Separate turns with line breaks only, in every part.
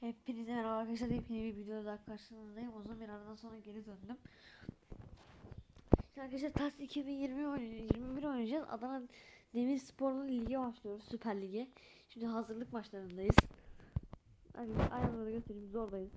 Hepinize merhaba arkadaşlar. Yepyeni bir videoda daha karşınızdayım. Uzun bir aradan sonra geri döndüm. Şimdi arkadaşlar TAS 2020 oynayacağız. 21 oynayacağız. Adana Demirspor'la lige başlıyoruz. Süper Lig'e. Şimdi hazırlık maçlarındayız. Arkadaşlar ayağımları göstereyim. Zordayız.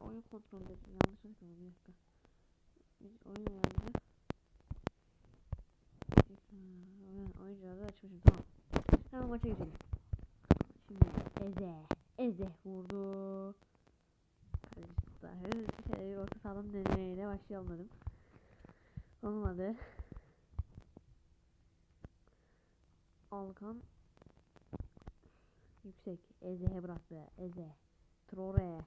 Oyun kontrolü dedim. Yanlış yapıyorum. Bir dakika. Biz oyun ayarını Oyun, oyun cihazı açmışım. Tamam. Hemen maça geçelim. Şimdi Eze. Eze vurdu. Şey, orta sahadan denemeyle başlayalım dedim. Olmadı. Alkan yüksek. Eze'ye bıraktı. Eze. Traore.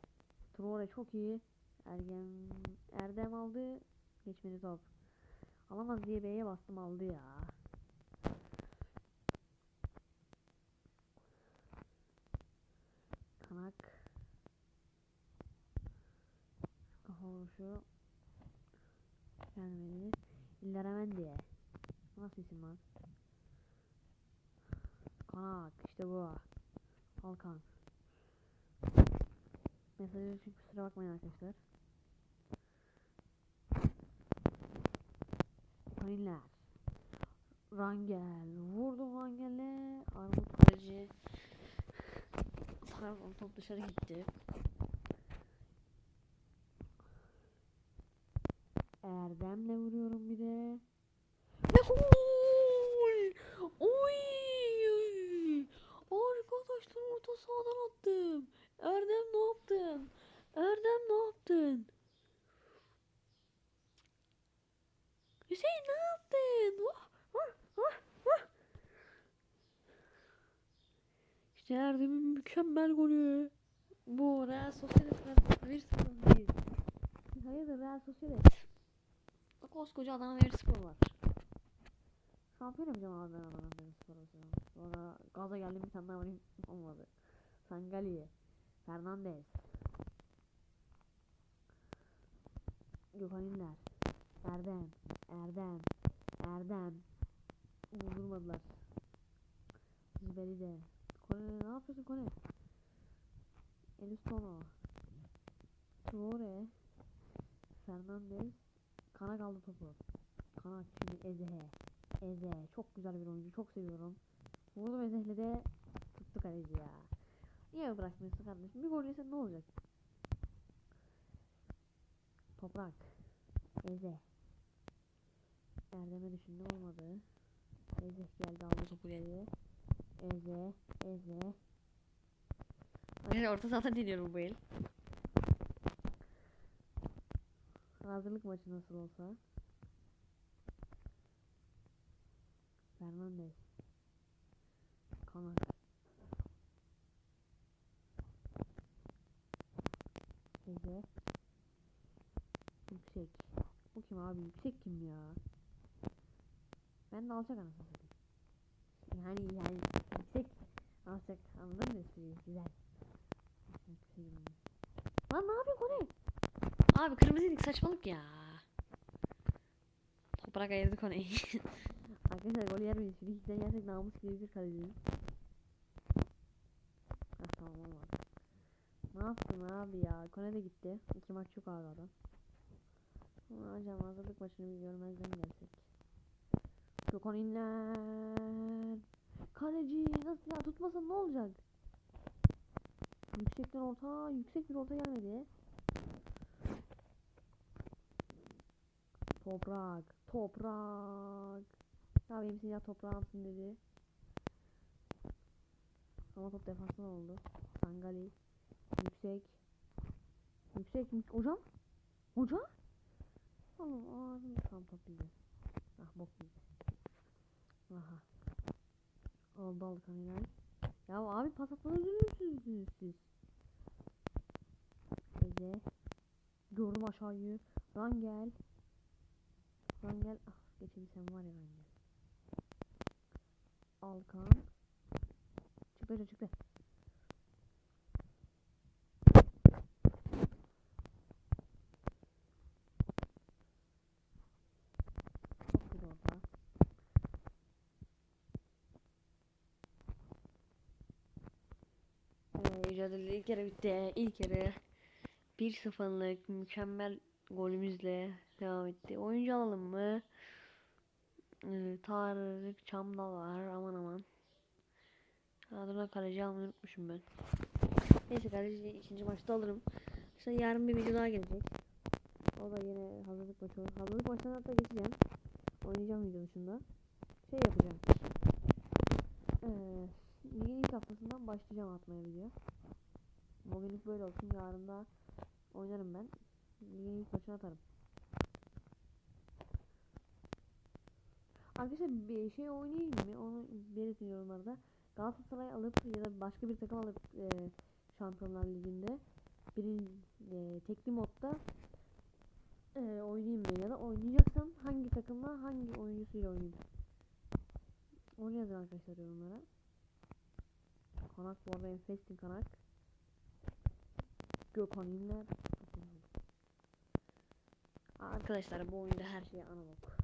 Traore çok iyi. Ergen Erdem aldı. Geçmedi top. Alamaz diye B'ye bastım aldı ya. Kanak. Vuruşu. Gelmedi. İlleramendi. Nasıl isim lan? Kanak. işte bu. Halkan. Mesajı için kusura bakmayın arkadaşlar. Paniller. Rangel. Vurdum Rangel'e. Armut kaleci. Pardon top dışarı gitti. Erdem'le vuruyorum bir de. Gol! Oy! Arkadaşlar orta sahadan attım. Erdem ne yaptın? Erdem ne yaptın? Hüseyin ne yaptın? Vah, vah, vah. İşte Erdem'in mükemmel golü. Bu Real Sociedad'dan 1-0 değil. Hayırdır Real Sociedad? Koskoca Adana Demirspor var. Şampiyon yapacağım abi ben Adana Demirspor'u. Sonra gaza geldim bir tane daha olmadı. Sangali, Fernandez, Gökhan İnler, Erdem, Erdem, Erdem. Vurdurmadılar. Zibeli de. Kone ne yapıyorsun Kone? Elistono. Traore. Fernandez. Kana kaldı topu. Kana şimdi Ezehe. Eze. Çok güzel bir oyuncu. Çok seviyorum. Vurdum Eze'yle de tuttu kaleci ya. Niye bırakmıyorsun kardeşim? Bir gol yesen ne olacak? Toprak. Eze. Erdem'e düşündüm olmadı. Eze geldi aldı topu geriye. Eze. Eze. Arkadaşlar orta sahadan deniyorum bu el. Hazırlık maçı nasıl olsa. Fernandez. Kanak. Eze. Yüksek. Bu kim abi? Yüksek kim ya? Ben de alacak anasını satayım. Yani yani yüksek alacak. Anladın mı? Güzel. Lan ne yapıyorsun Kore? Abi kırmızıydık saçmalık ya. Toprak ayırdı konuyu. Arkadaşlar gol yer miyiz? Şimdi ikiden yersek namus gibi bir kaleciyim. Heh tamam olmadı. Ne yaptın abi ya? Kone de gitti. İki maç yok abi adam. Ama Hocam hazırlık maçını bir görmezden gelsek. Gökhan İnler. Kaleci nasıl ya tutmasa ne olacak? Yüksekten orta, yüksek bir orta gelmedi. Toprak, toprak. Ya benim ya toprağımsın dedi. Ama top defansın oldu. Sangali. Yüksek. Yüksek. yük- Hocam? Hocam? Oğlum ağzım tam top bize. Ah bok bize. Aha. Oldu oldu kanılar. Ya abi pas atmadan üzülürsünüz siz. Eze. Gördüm aşağıyı. Rangel. Rangel. Ah geçebilsem var ya Rangel. Alkan. Çıktı çıktı. Güzel orta. Ee, mücadele ilk yarı bitti. İlk yarı 1-0'lık mükemmel golümüzle devam etti. Oyuncu alalım mı? Ee, Tarık Çamdal var. Aman aman. Adına kaleci almayı unutmuşum ben. Neyse kaleci ikinci maçta alırım. İşte yarın bir video daha gelecek. O da yine hazırlık maçı olur. Hazırlık maçlarına hatta geçeceğim. Oynayacağım video dışında. Şey yapacağım. Ee, ligin ilk haftasından başlayacağım atmaya video. Bugünlük böyle olsun. Yarın da oynarım ben. Ligin ilk maçını atarım. Arkadaşlar bir şey oynayayım mı? Onu belirtin yorumlarda. Galatasaray alıp ya da başka bir takım alıp e, Şampiyonlar Ligi'nde birin e, tekli modda e, oynayayım mı? Ya da oynayacaksam hangi takımla hangi oyuncusuyla oynayayım? Onu yazın arkadaşlar yorumlara. Konak bu arada Enfestin Konak. Gökhan İnler. Arkadaşlar bu oyunda her şey analog.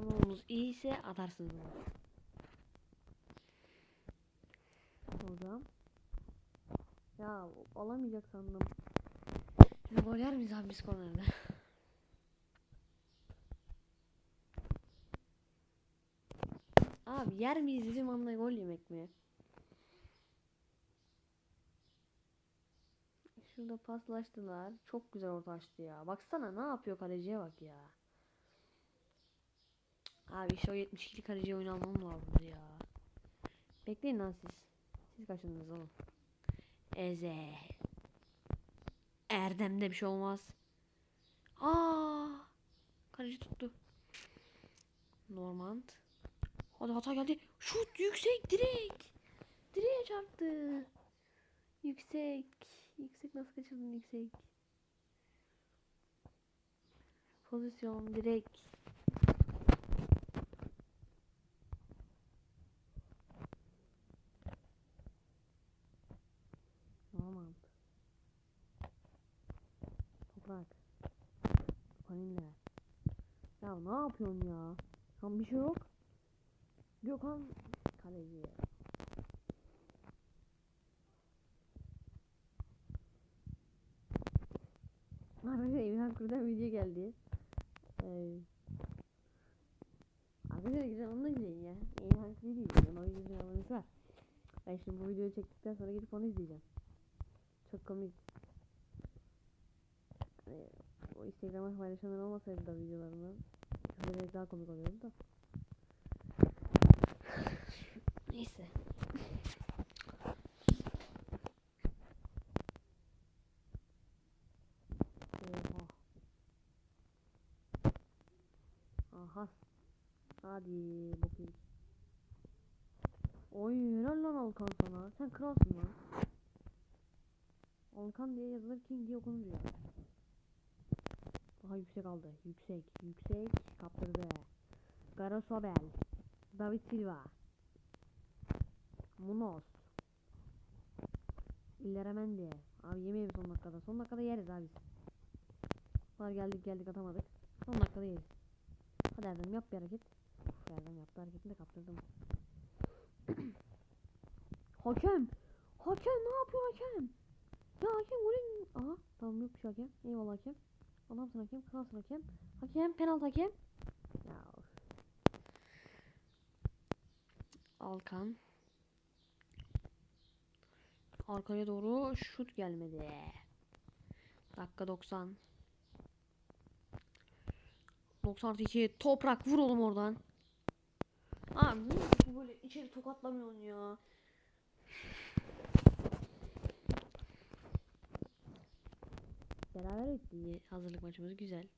Analogunuz iyiyse atarsınız onu. Hocam. Ya alamayacak sandım. Şimdi gol yer miyiz abi biz kornerde? Abi yer miyiz bizim anda gol yemek mi? Şurada paslaştılar. Çok güzel orta açtı ya. Baksana ne yapıyor kaleciye bak ya. Abi işte o 72 kaleciye oyun almam lazımdı ya. Bekleyin lan siz. Siz kaçındınız oğlum. Eze. Erdem'de bir şey olmaz. Aa! Kaleci tuttu. Normand. Hadi hata geldi. Şut yüksek direkt. Direğe çarptı. Yüksek. Yüksek nasıl kaçırdın yüksek? Pozisyon direkt. Normand. Toprak. Vanilla. Ya ne yapıyorsun ya? Tam bir şey yok. Gökhan kaleci. Arkadaşlar İlhan Kur'dan video geldi. Ee, arkadaşlar güzel onu da izleyin ya. İlhan Kur'u izleyin. O videonun abonesi var. Ben şimdi bu videoyu çektikten sonra gidip onu izleyeceğim. Çok komik. Ee, o Instagram'a paylaşanlar olmasaydı da videolarından böyle daha komik oluyordu da. Neyse. Aha. Hadi bakayım. Oy helal lan Alkan sana. Sen kralsın lan. Alkan diye yazılır King diye okunur ya. Daha yüksek aldı. Yüksek. Yüksek. Kaptırdı. Garo Sobel. David Silva. Munoz. İlleremendi. Abi yemeyelim son dakikada. Son dakikada yeriz abi. Var geldik geldik atamadık. Son dakikada yeriz. Hadi Erdem yap bir hareket. Erdem yaptı hareketini de kaptırdım. hakem! Hakem ne yapıyor hakem? Ya hakem golün... Aha tamam yokmuş hakem. Eyvallah hakem. Adamsın hakem. Kralsın hakem. Hakem penaltı hakem. Ya. Alkan. Arkaya doğru şut gelmedi. Dakika 90. 92 toprak vur oğlum oradan. Abi niye böyle içeri tokatlamıyorsun ya? Beraber hazırlık maçımız güzel.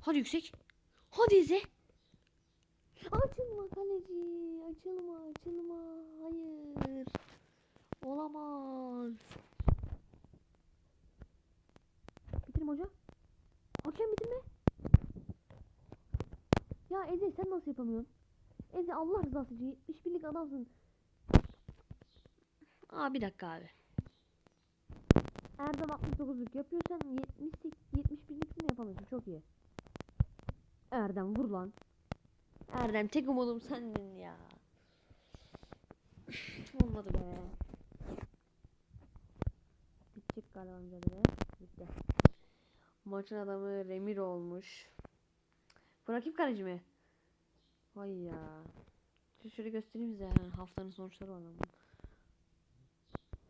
Hadi yüksek. Hadi İze. Açılma kaleci. Açılma açılma. Hayır. Olamaz. Bitirim hoca. Hakem bitirme. Ya Eze sen nasıl yapamıyorsun? Eze Allah rızası için 71'lik adamsın. Aa bir dakika abi. Erdem 69'luk yapıyorsan 78 71'likini yapamıyorsun çok iyi. Erdem vur lan. Erdem tek umudum sendin ya. Olmadı be. Bitecek galiba mücadele. Bitti. Maçın adamı Remir olmuş. Bu rakip kaleci mi? Vay ya. Şöyle göstereyim size. Haftanın sonuçları var lan.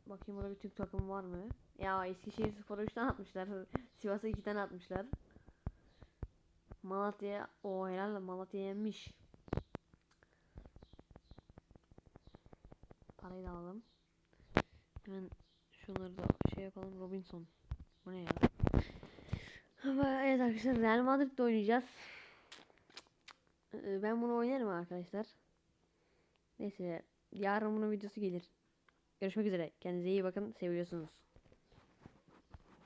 Bakayım orada bir Türk takımı var mı? Ya Eskişehir Spor'a 3 tane atmışlar. Sivas'a 2 tane atmışlar. Malatya o helal Malatya yenmiş. Parayı da alalım. Hemen şunları da şey yapalım. Robinson. Bu ne ya? Evet arkadaşlar Real Madrid'de oynayacağız. Ee, Ben bunu oynarım arkadaşlar. Neyse yarın bunun videosu gelir. Görüşmek üzere. Kendinize iyi bakın. Seviyorsunuz.